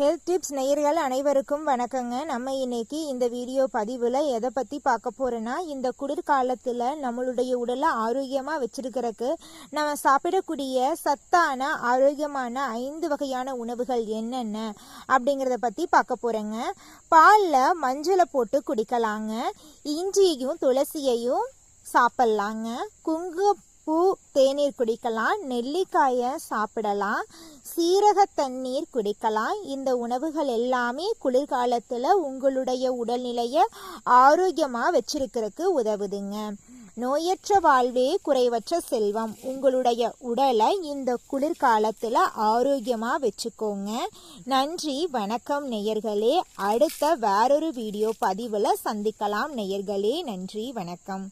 Health tips நேயர்கள் அனைவருக்கும் வணக்கங்க. நம்ம இன்னைக்கு இந்த வீடியோ பதிவில் எதை பற்றி பார்க்க போகிறோன்னா இந்த குளிர்காலத்தில் நம்மளுடைய உடலை ஆரோக்கியமாக வச்சிருக்கிறதுக்கு நம்ம சாப்பிடக்கூடிய சத்தான ஆரோக்கியமான ஐந்து வகையான உணவுகள் என்னென்ன அப்படிங்கிறத பற்றி பார்க்க போகிறேங்க பாலில் மஞ்சளை போட்டு குடிக்கலாங்க. இஞ்சியையும் துளசியையும் சாப்பிட்லாங்க. பூ தேநீர் குடிக்கலாம் நெல்லிக்காயை சாப்பிடலாம் சீரக தண்ணீர் குடிக்கலாம். இந்த உணவுகள் எல்லாமே குளிர்காலத்தில் உங்களுடைய உடல்நிலையை ஆரோக்கியமாக வச்சிருக்கிறதுக்கு உதவுதுங்க. நோயற்ற வாழ்வே குறைவற்ற செல்வம். உங்களுடைய உடலை இந்த குளிர்காலத்தில் ஆரோக்கியமாக வச்சுக்கோங்க. நன்றி வணக்கம் நேயர்களே. அடுத்த வேறொரு வீடியோ பதிவில் சந்திக்கலாம் நேயர்களே. நன்றி வணக்கம்.